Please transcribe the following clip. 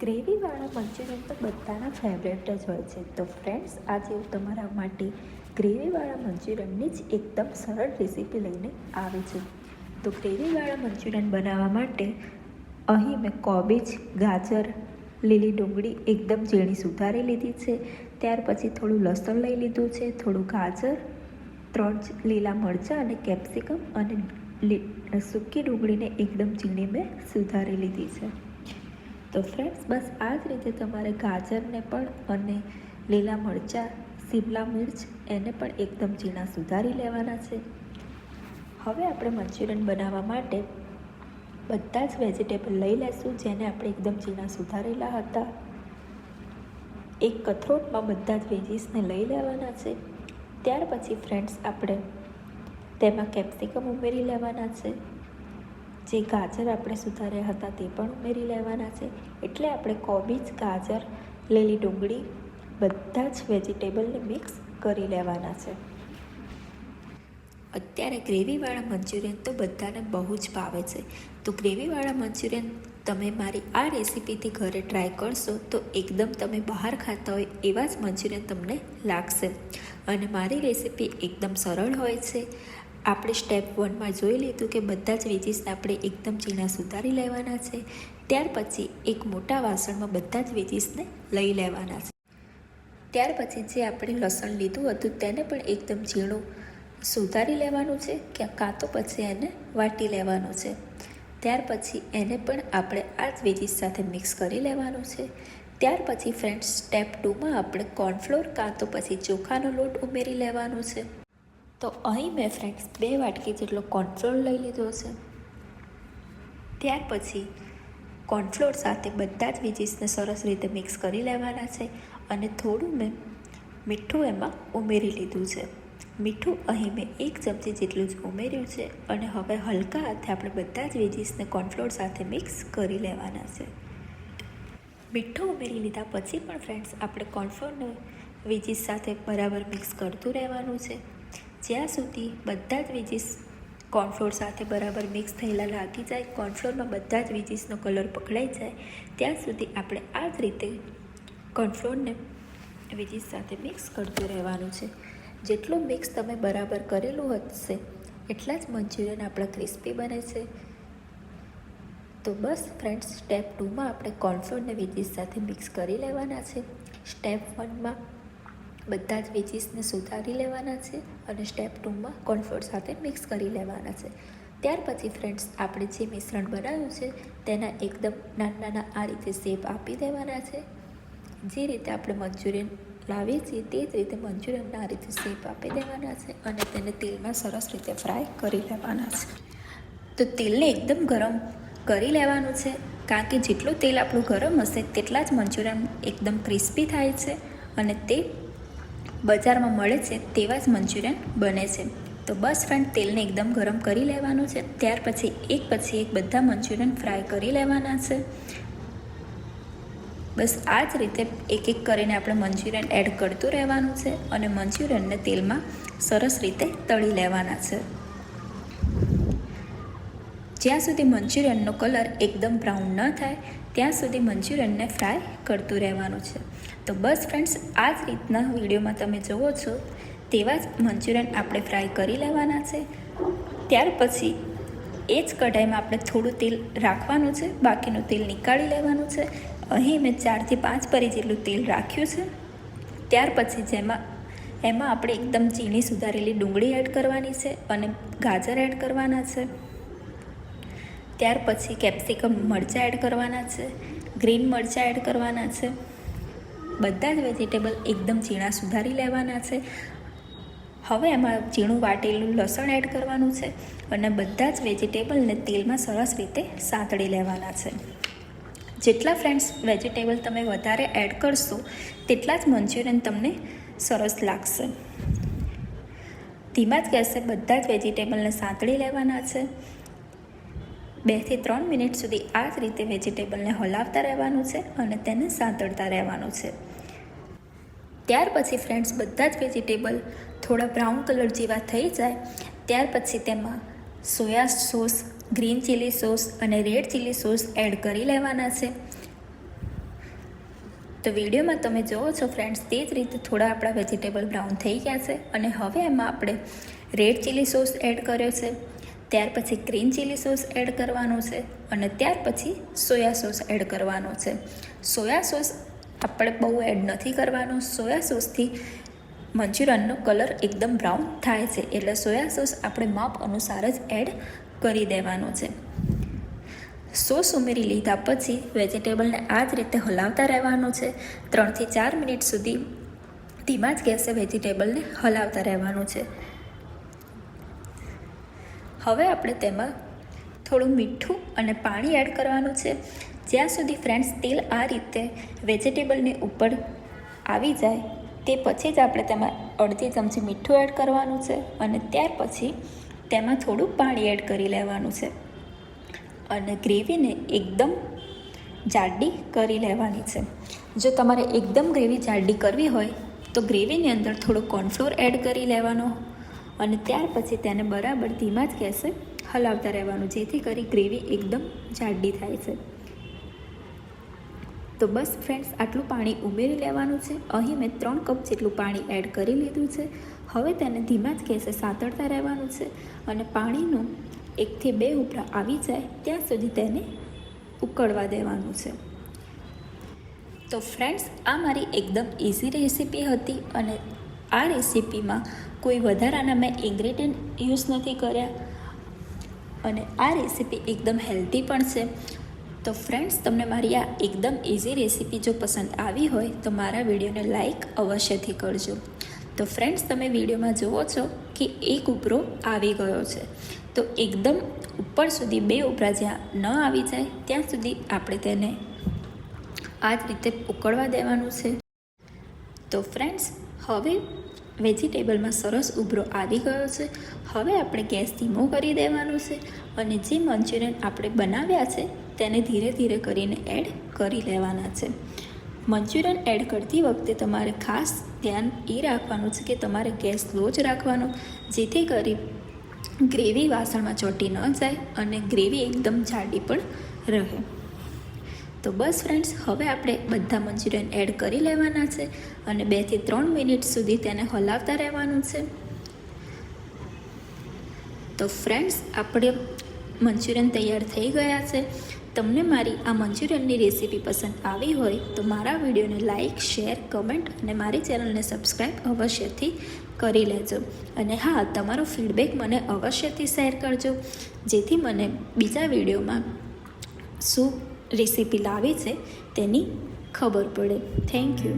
ગ્રેવીવાળા Manchurian તો બધાના favourite જ હોય છે. તો ફ્રેન્ડ્સ આજે હું તમારા માટે ગ્રેવીવાળા મંચુરિયનની જ એકદમ સરળ રેસીપી લઈને આવી છું. તો ગ્રેવીવાળા મંચુરિયન બનાવવા માટે અહીં મેં કોબીજ, ગાજર, લીલી ડુંગળી એકદમ ઝીણી સુધારી લીધી છે. ત્યાર પછી થોડું લસણ લઈ લીધું છે, થોડું ગાજર, ત્રણ લીલા મરચાં અને કેપ્સિકમ અને સૂકી ડુંગળીને એકદમ ઝીણી મેં સુધારી લીધી છે. તો ફ્રેન્ડ્સ બસ આ જ રીતે તમારે ગાજરને પણ અને લીલા મરચાં શિમલા મિર્ચ, એને પણ એકદમ ઝીણા સુધારી લેવાના છે. હવે આપણે મંચુરિયન બનાવવા માટે બધા જ વેજીટેબલ લઈ લેશું, જેને આપણે એકદમ ઝીણા સુધારેલા હતા. એક કથરોટમાં બધા જ વેજીસને લઈ લેવાના છે. ત્યાર પછી ફ્રેન્ડ્સ આપણે તેમાં કેપ્સિકમ ઉમેરી લેવાના છે. જે ગાજર આપણે સુધાર્યા હતા તે પણ ઉમેરી લેવાના છે. એટલે આપણે કોબીજ, ગાજર, લીલી ડુંગળી બધા જ વેજીટેબલને મિક્સ કરી લેવાના છે. અત્યારે ગ્રેવીવાળા મંચુરિયન તો બધાને બહુ જ ભાવે છે. તો ગ્રેવીવાળા મંચુરિયન તમે મારી આ રેસીપીથી ઘરે ટ્રાય કરશો તો એકદમ તમે બહાર ખાતા હોય એવા જ મંચુરિયન તમને લાગશે. અને મારી રેસીપી એકદમ સરળ હોય છે. આપણે સ્ટેપ વનમાં જોઈ લીધું કે બધા જ વેજીસને આપણે એકદમ ચીણા સુધારી લેવાના છે. ત્યાર પછી એક મોટા વાસણમાં બધા જ વેજીસને લઈ લેવાના છે. ત્યાર પછી જે આપણે લસણ લીધું હતું તેને પણ એકદમ ઝીણું સુધારી લેવાનું છે કે કાં તો પછી એને વાટી લેવાનું છે. ત્યાર પછી એને પણ આપણે આ જ વેજીસ સાથે મિક્સ કરી લેવાનું છે. ત્યાર પછી ફ્રેન્ડ્સ સ્ટેપ ટુમાં આપણે કોર્નફ્લોર કાં તો પછી ચોખાનો લોટ ઉમેરી લેવાનો છે. તો અહીં મેં ફ્રેન્ડ્સ બે વાટકી જેટલો કોર્નફ્લોર લઈ લીધો છે ત્યાર પછી કોર્નફ્લોર સાથે બધા જ વેજીસને સરસ રીતે મિક્સ કરી લેવાના છે અને થોડું મેં મીઠું એમાં ઉમેરી લીધું છે. મીઠું અહીં મેં એક ચમચી જેટલું જ ઉમેર્યું છે અને હવે હલકા હાથે આપણે બધા જ વેજીસને કોર્નફ્લોર સાથે મિક્સ કરી લેવાના છે. મીઠું ઉમેરી લીધા પછી પણ ફ્રેન્ડ્સ આપણે કોર્નફ્લોરને વેજીસ સાથે બરાબર મિક્સ કરતું રહેવાનું છે. જ્યાં સુધી બધા જ વેજીસ કોર્નફ્લોર સાથે બરાબર મિક્સ થયેલા લાગી જાય કોર્નફ્લોરમાં બધા જ વેજીસનો કલર પકડાઈ જાય, ત્યાં સુધી આપણે આ જ રીતે કોર્નફ્લોરને વેજીસ સાથે મિક્સ કરતું રહેવાનું છે. જેટલું મિક્સ તમે બરાબર કરેલું હશે, એટલા જ મંચુરિયન આપણા ક્રિસ્પી બને છે. તો બસ ફ્રેન્ડ્સ સ્ટેપ ટુમાં આપણે કોર્નફ્લોરને વેજીસ સાથે મિક્સ કરી લેવાના છે. સ્ટેપ વનમાં બધા જ વેજીસને સુધારી લેવાના છે અને સ્ટેપ ટુમાં કોર્નફ્લોર સાથે મિક્સ કરી લેવાના છે. ત્યાર પછી ફ્રેન્ડ્સ આપણે જે મિશ્રણ બનાવ્યું છે, તેના એકદમ નાના નાના આ રીતે શેપ આપી દેવાના છે. જે રીતે આપણે મંચુરિયન લાવીએ છીએ, તે જ રીતે મંચુરિયનના આ રીતે શેપ આપી દેવાના છે અને તેને તેલમાં સરસ રીતે ફ્રાય કરી લેવાના છે. તો તેલને એકદમ ગરમ કરી લેવાનું છે, કારણ કે જેટલું તેલ આપણું ગરમ હશે, તેટલા જ મંચુરિયન એકદમ ક્રિસ્પી થાય છે અને તે બજારમાં મળે છે તેવા જ મંચુરિયન બને છે. તો બસ ફ્રેન્ડ તેલને એકદમ ગરમ કરી લેવાનું છે. ત્યાર પછી એક પછી એક બધા મંચુરિયન ફ્રાય કરી લેવાના છે. બસ આ જ રીતે એક એક કરીને આપણે મંચુરિયન એડ કરતું રહેવાનું છે અને મંચુરિયનને તેલમાં સરસ રીતે તળી લેવાના છે. જ્યાં સુધી મંચુરિયનનો કલર એકદમ બ્રાઉન ન થાય ત્યાં સુધી મંચુરિયનને ફ્રાય કરતું રહેવાનું છે. તો બસ ફ્રેન્ડ્સ આ જ રીતના વિડીયોમાં તમે જુઓ છો. તેવા જ મંચુરિયન આપણે ફ્રાય કરી લેવાના છે. ત્યાર પછી એ જ કઢાઈમાં આપણે થોડું તેલ રાખવાનું છે. બાકીનું તેલ નીકાળી લેવાનું છે. અહીં મેં ચારથી પાંચ પરી જેટલું તેલ રાખ્યું છે. ત્યાર પછી જેમાં, એમાં આપણે એકદમ ઝીણી સુધારેલી ડુંગળી એડ કરવાની છે અને ગાજર એડ કરવાના છે. ત્યાર પછી કેપ્સિકમ મરચાં એડ કરવાના છે, ગ્રીન મરચાં એડ કરવાના છે. બધા જ વેજીટેબલ એકદમ ઝીણા સુધારી લેવાના છે. હવે એમાં ઝીણું વાટેલું લસણ એડ કરવાનું છે અને બધા જ વેજીટેબલને તેલમાં સરસ રીતે સાંતળી લેવાના છે. જેટલા ફ્રેન્ડ્સ વેજીટેબલ તમે વધારે એડ કરશો, તેટલા જ મંચુરિયન તમને સરસ લાગશે. ધીમા જ ગેસે બધા જ વેજીટેબલને સાંતળી લેવાના છે. બેથી ત્રણ મિનિટ સુધી આ જ રીતે વેજીટેબલને હલાવતા રહેવાનું છે અને તેને સાંતળતા રહેવાનું છે. ત્યાર પછી ફ્રેન્ડ્સ, બધા જ વેજીટેબલ થોડા બ્રાઉન કલર જેવા થઈ જાય. ત્યાર પછી તેમાં soya sauce, green chilli sauce અને રેડ ચીલી સોસ એડ કરી લેવાના છે. તો વિડીયોમાં તમે જુઓ છો ફ્રેન્ડ્સ, તે જ રીતે થોડા આપણા વેજીટેબલ બ્રાઉન થઈ ગયા છે અને હવે એમાં આપણે રેડ ચીલી સોસ એડ કર્યો છે. ત્યાર પછી ગ્રીન ચીલી સોસ એડ કરવાનો છે અને ત્યાર પછી સોયા સોસ એડ કરવાનો છે. સોયા સોસ આપણે બહુ એડ નથી કરવાનો. સોયા સોસથી મંચુરિયનનો કલર એકદમ બ્રાઉન થાય છે. એટલે સોયા સોસ આપણે માપ અનુસાર જ એડ કરી દેવાનો છે. સોસ ઉમેરી લીધા પછી વેજીટેબલને આ જ રીતે હલાવતા રહેવાનું છે. ત્રણથી ચાર મિનિટ સુધી ધીમા જ ગેસે વેજીટેબલને હલાવતા રહેવાનું છે. હવે આપણે તેમાં થોડું મીઠું અને પાણી એડ કરવાનું છે. જ્યાં સુધી ફ્રેન્ડ્સ તેલ આ રીતે વેજીટેબલની ઉપર આવી જાય, તે પછી જ આપણે તેમાં અડધી ચમચી મીઠું એડ કરવાનું છે અને ત્યાર પછી તેમાં થોડું પાણી એડ કરી લેવાનું છે. અને ગ્રેવીને એકદમ જાડી કરી લેવાની છે. જો તમારે એકદમ ગ્રેવી જાડી કરવી હોય, તો ગ્રેવીની અંદર થોડું કોર્નફ્લોર એડ કરી લેવાનો. અને ત્યાર પછી તેને બરાબર ધીમા જ ગેસે હલાવતા રહેવાનું, જેથી કરી ગ્રેવી એકદમ જાડી થાય છે. તો બસ ફ્રેન્ડ્સ, આટલું પાણી ઉમેરી લેવાનું છે. અહીં મેં ત્રણ કપ જેટલું પાણી એડ કરી લીધું છે. હવે તેને ધીમા જ ગેસે સાતળતા રહેવાનું છે અને પાણીનું એકથી બે ઉપરા આવી જાય, ત્યાં સુધી તેને ઉકળવા દેવાનું છે. તો ફ્રેન્ડ્સ, આ મારી એકદમ ઇઝી રેસીપી હતી અને આ રેસીપીમાં કોઈ વધારાના મેં ઇન્ગ્રેડિયન્ટ યુઝ નથી કર્યા. અને આ રેસીપી એકદમ હેલ્ધી પણ છે. તો ફ્રેન્ડ્સ તમને મારી આ એકદમ ઇઝી રેસીપી જો પસંદ આવી હોય, તો મારા વિડીયોને લાઈક અવશ્યથી કરજો. તો ફ્રેન્ડ્સ તમે વિડીયોમાં જુઓ છો કે એક ઉપરો આવી ગયો છે. તો એકદમ ઉપર સુધી બે ઉપરા જ્યાં ન આવી જાય, ત્યાં સુધી આપણે તેને આ જ રીતે ઉકળવા દેવાનું છે. તો ફ્રેન્ડ્સ હવે વેજીટેબલમાં સરસ ઉભરો આવી ગયો છે. હવે આપણે ગેસ ધીમો કરી દેવાનું છે અને જે મંચુરિયન આપણે બનાવ્યા છે તેને ધીરે ધીરે કરીને એડ કરી લેવાના છે. મંચુરિયન એડ કરતી વખતે તમારે ખાસ ધ્યાન એ રાખવાનું છે કે તમારે ગેસ લો જ રાખવાનો, જેથી કરી ગ્રેવી વાસણમાં ચોટી ન જાય અને ગ્રેવી એકદમ જાડી પણ રહે. તો બસ ફ્રેન્ડ્સ હવે આપણે બધા મંચુરિયન એડ કરી લેવાના છે અને બેથી ત્રણ મિનિટ સુધી તેને હલાવતા રહેવાનું છે. તો ફ્રેન્ડ્સ આપણે મંચુરિયન તૈયાર થઈ ગયા છે. તમને મારી આ મંચુરિયનની રેસીપી પસંદ આવી હોય તો મારા વિડીયોને લાઇક શેર કમેન્ટ અને મારી ચેનલને સબસ્ક્રાઈબ અવશ્યથી કરી લેજો. અને હા, તમારો ફીડબેક મને અવશ્યથી શેર કરજો. જેથી મને બીજા વિડીયોમાં શું રેસીપી લાવે છે તેની ખબર પડે. Thank you